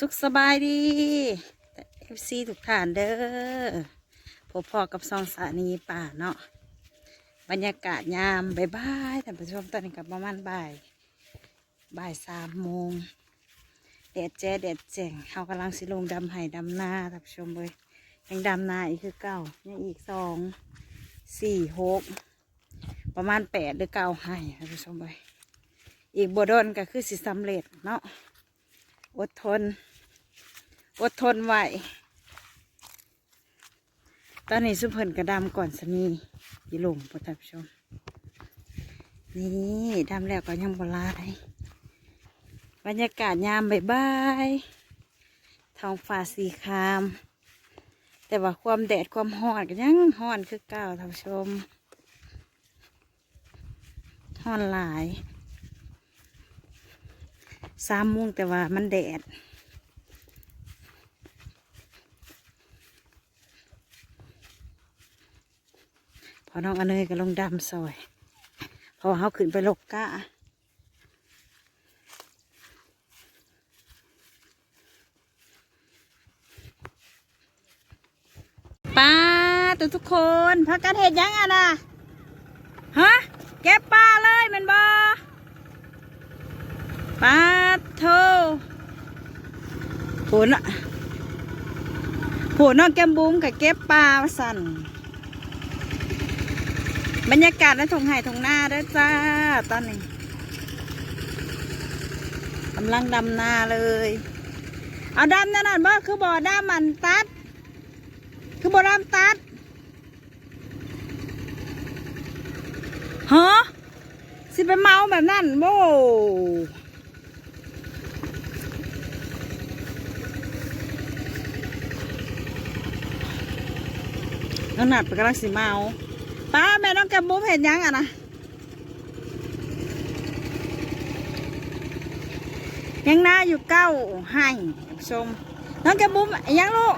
สุขสบายดีเอฟซีทุกท่านเด้อพบพอกับซองสานีป่าเนาะบรรยากาศยามบ่ายบายท่านผู้ชมตอนนี้กับประมาณบ่ายบ่ายสามโมงแดดแจ้แดดแจ่งเขากำลังสิลงดำไห้ดำหน้าท่านผู้ชมเลยยังดำหน้าอีกคือเก้ายังอีกสองสี่หกประมาณแปดหรือเก้าไห้ท่านผู้ชมเลยอีกบโดนก็คือสิสำเร็จเนาะ อดทน อดทนไหวตอนนี้สุเพิ่นกระดำก่อนสนียีหลงพอท่านผู้ชม นี่ดำแล้วก็ยังบลายบรรยากาศยามบ่ายบายท้องฟ้าสีคราม แต่ว่าความแดดความร้อนก็ยังร้อนคือเก่าท่านผู้ชมร้อนหลาย สามโมงแต่ว่ามันแดด พอน้องอเนยก็ลงดำซอยพราะว่าเขาขึ้นไปลกกะป้าตัวทุกคนพักกันเห็ดยังอะนะฮะ เก็บปลาเลยมันบอปลา โทโหน่ะโหน้องแก้มบุ้มกับเก็บปลาสั่นบรรยากาศในทงไห่ทงหน้าเด้จ้า ตอนนี้กำลังดำนาเลย เอาดำนั่นน่ะบ่คือบ่อดำมันตัด คือบ่อดำตัดฮะสิไปเมาแบบนั้นโว้ น้องหนัดไปกำลังสิเมาป้าแม่น้องแกมบุ้มเห็นยังอะนะยังหน้าอยู่เก้าให้ชมน้องแกบุ้มยังลูก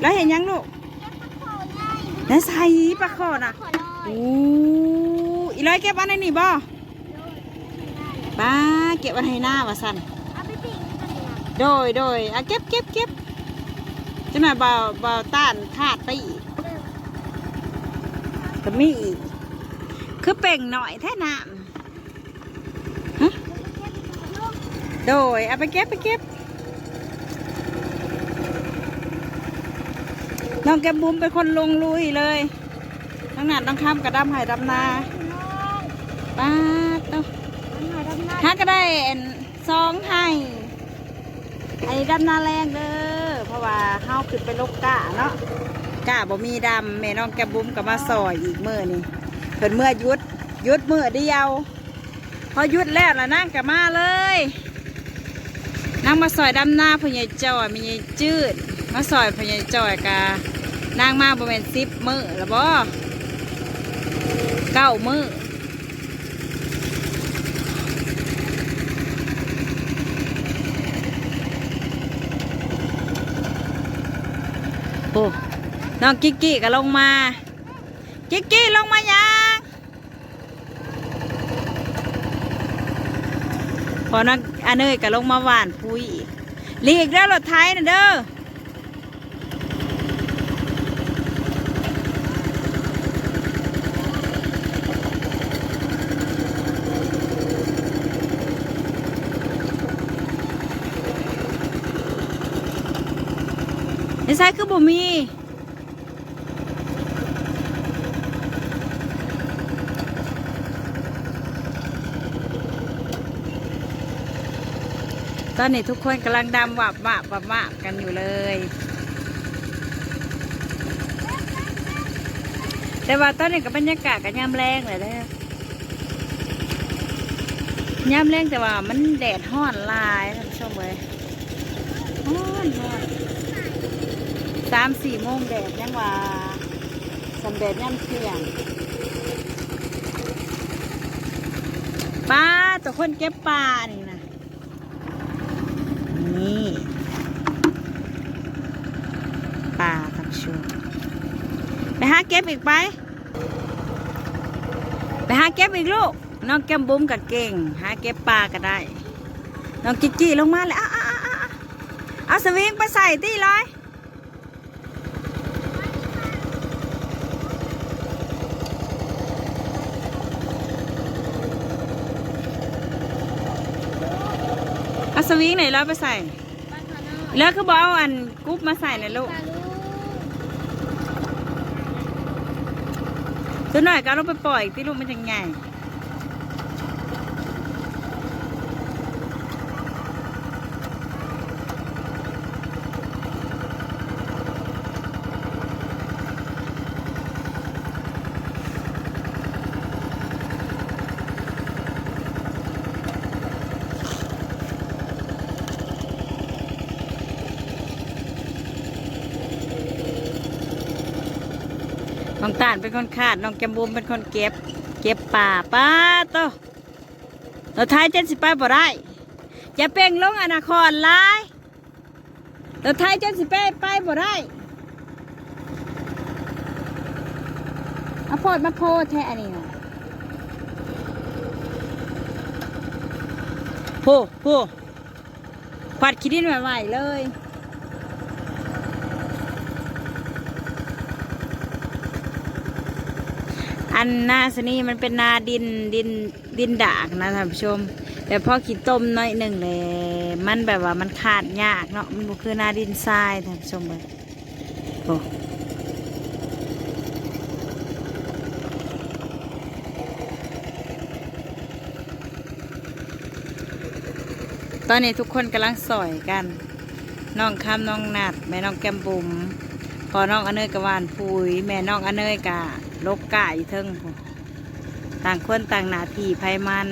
แล้วเห็นยังลูกแล้วใส่ปลาคอน่ะโอ้อีร้อยเก็บอันไหนนี่บ่ป้าเก็บอันให้หน้าว่าสันโดยโดยอะเก็บเก็บเก็บ จะหน่อยเบาเบาต้านธาตุไปอีกก็มีอีก คือเป่งหน่อยแท่น้ำฮะโดยเอาไปเก็บไปเก็บน้องแกมบุ้มเป็นคนลงลุยเลยน้องหนัดน้องข้ามกระดำไห่ดำนาป้าดเต้าถ้าก็ได้อันซองให้ไอ้ดำนาแรงเด้อเพราะ ว่าเฮาขึ้นไปลกกะเนาะกะบ่มีดำแม่น้องแกบุ้มก็มาซอยอีกมือนี่เพิ่นเมื่อยุดยุดมือเดียว พอยุดแล้วละนั่งก็มาเลยนั่งมาซอยดำหน้าพ่อใหญ่จอยมีจืดมาซอยพ่อใหญ่จอยกะนั่งมาประมาณสิบมือล้วบ่เก้ามือ อ้น้องกิกกี้ก็ลงมา กิกกี้ลงมายังพอน้องอันเนยก็ลงมาหวานพุยลีกแล้วรถไทยนะเด้อ ในซ้ายคือบ่มีตอนนี้ทุกคนกำลังดำวับวับวับวับกันอยู่เลย แต่ว่าตอนนี้กับบรรยากาศก็ยามแรงเลยนะยามแรงแต่ว่ามันแดดห้อนลายท่านผู้ชมเลยห้อนห้อน สามสี่โมงแดดยังว่าสำแดดย่ำเที่ยงปลาตัวคนเก็บปลานี่นะนี่ปลาทับชูไปหาเก็บอีกไป ไปหาเก็บอีกลูกน้องแก้มบุ้มกับเก่ง หาเก็บปลาก็ได้ น้องจิจี้ลงมาเลยอ้าอ้าอ้าอ้าเอาสวิงไปใส่ตีเลย สวิงไหนแล้วไปใส่ แล้วคือบอกเอาอันกรุ๊ปมาใส่หน่อยลูกตัวหน่อยก็เอาลงไปปล่อยที่ลูกมันจะไง น้องตาลเป็นคนขาด น้องแกมบูมเป็นคนเก็บ เก็บป่าป้าโตเราท้ายเจ็ดสิบไปบ่ได้อย่าเป่งลงอนาคอนหลายเราท้ายเจ็ดสิบไปไปบ่ได้เอาโพดมาโพดแท้อันนี้นะโพโพควัดขี้ดินไหวๆเลย อันนาสนี่มันเป็นนาดินดินดินดากนะท่านผู้ชม แต่พอขีดต้มน้อยหนึ่งเลยมันแบบว่ามันขาดยากเนาะมันคือนาดินทรายท่านผู้ชมเลยโอ้ตอนนี้ทุกคนกำลังสอยกัน น้องคำน้องนัดแม่น้องแก้มบุ๋มพอน้องอเนยกะหวานปุยแม่น้องอเนยกะ ลกกะอยู่เทิงต่างคนต่างหนาที่ไพมัน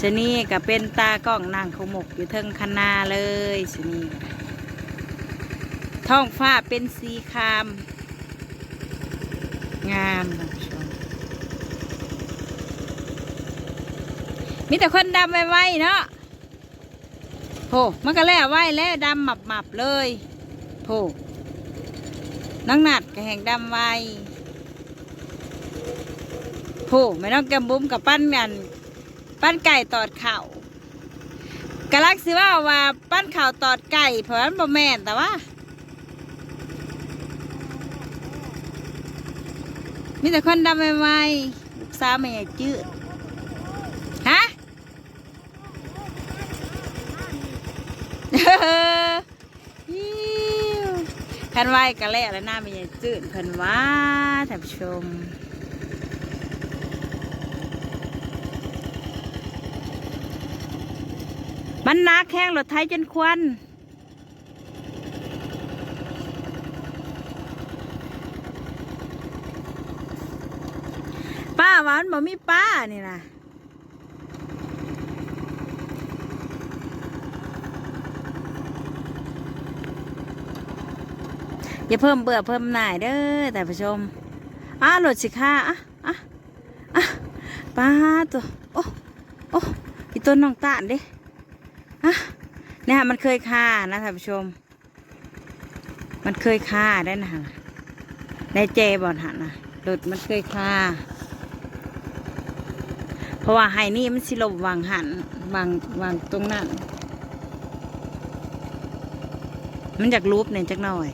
ชนีก็เป็นตากล้องนางขมกอยู่เทิงคณาเลยชนีท้องฟ้าเป็นสีคราม งามท่านผู้ชมมีแต่คนดำไว้ๆเนาะโหมันก็แล้วไว้แล้วดำหมับๆเลยโหน้องหนัดก็แห่งดำไว้ โหไม่ต้องแกมบุ้มกับปั้นกัน ปั้นไก่ตอดเข่ากะลักสิว่าว่าปั้นข่าวตอดไก่เพราะมันบ่แม่นแต่ว่ามีแต่คนดำไว้ๆลูกสาวไม่ใหญ่จืดฮะอิ๊วคันไหวกะเละแล้วหน้ามันยังจืดเพ่นว่าท่านผู้ชม มันนักแข้งรถไทยจนควันป้าหวามันบ่มีป้านี่นะอย่าเพิ่มเบื่อเพิ่มหน่ายเด้อแต่ผู้ชมอ้าโหลดสิค่าอะอะอะป้าตัว โอ้โอ้อีต้นน้องตาลเด้อ เนี่ยมันเคยค่านะท่านผู้ชม มันเคยค่าได้นะในเจบอลหันนะหลุดมันเคยค่า เพราะว่าไฮนี่มันสิลบวางหันวางวางตรงนั้น มันอยากรูปเนี่ยจักหน่อย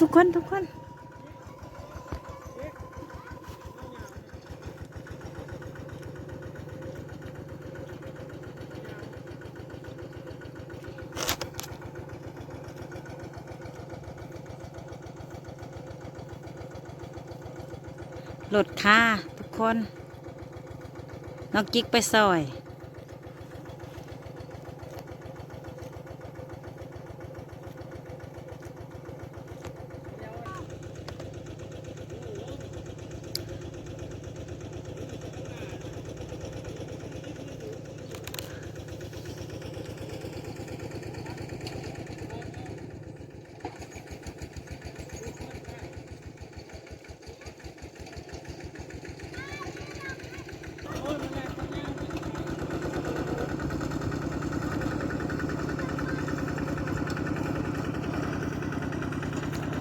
ทุกคนทุกคนหลดค่าทุกคน น้องกิ๊กไปซอย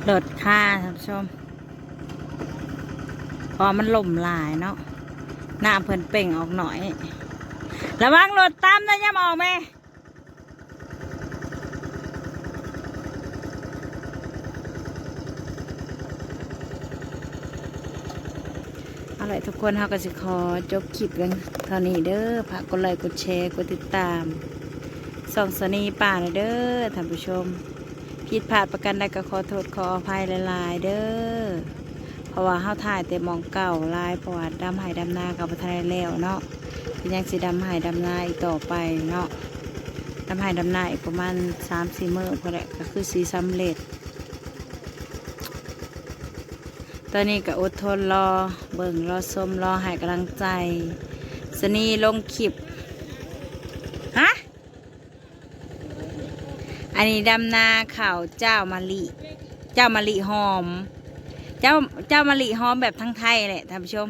โดดค่าท่านผู้ชม พอมันล่มลายเนาะหน้าเพิ่นเป่งออกหน่อย ระวังรถตามนะย่ำออกแม่อาล่ะทุกคนเขาก็สิขอจบคลิปกันเท่านี้เด้อฝากกดไลค์กดแชร์กดติดตามส่องสนีป่าเด้อท่านผู้ชม ผิดพลาดประกันใดก็ขอโทษขออภัยหลายๆเด้อ เพราะว่าเฮาถ่ายแต่มองเก่าลายเพระว่าดำหายดำนากับประทายแล้วเนาะเป็นยังสิดำหายดำนาอีกต่อไปเนาะดำหายดำนาอีกประมาณสามสี่มื้อพอแหละก็คือสีสำเร็จ ตอนนี้ก็อดทนรอเบิ่งรอชมรอให้กำลังใจสนีลงคลิป ฮะ อันนี้ดำนาข่าวเจ้ามะลิ เจ้ามะลิหอม เจ้าเจ้ามะลิหอมแบบทั้งไทยแหละท่านผู้ชม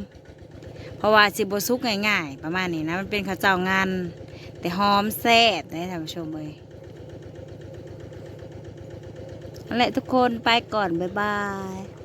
เพราะว่าสิบซุกง่ายๆ ประมาณนี้นะมันเป็นข้าวเจ้างานแต่หอมแซ่บนะท่านผู้ชมเลยนั่นแหละทุกคนไปก่อน บ๊ายบาย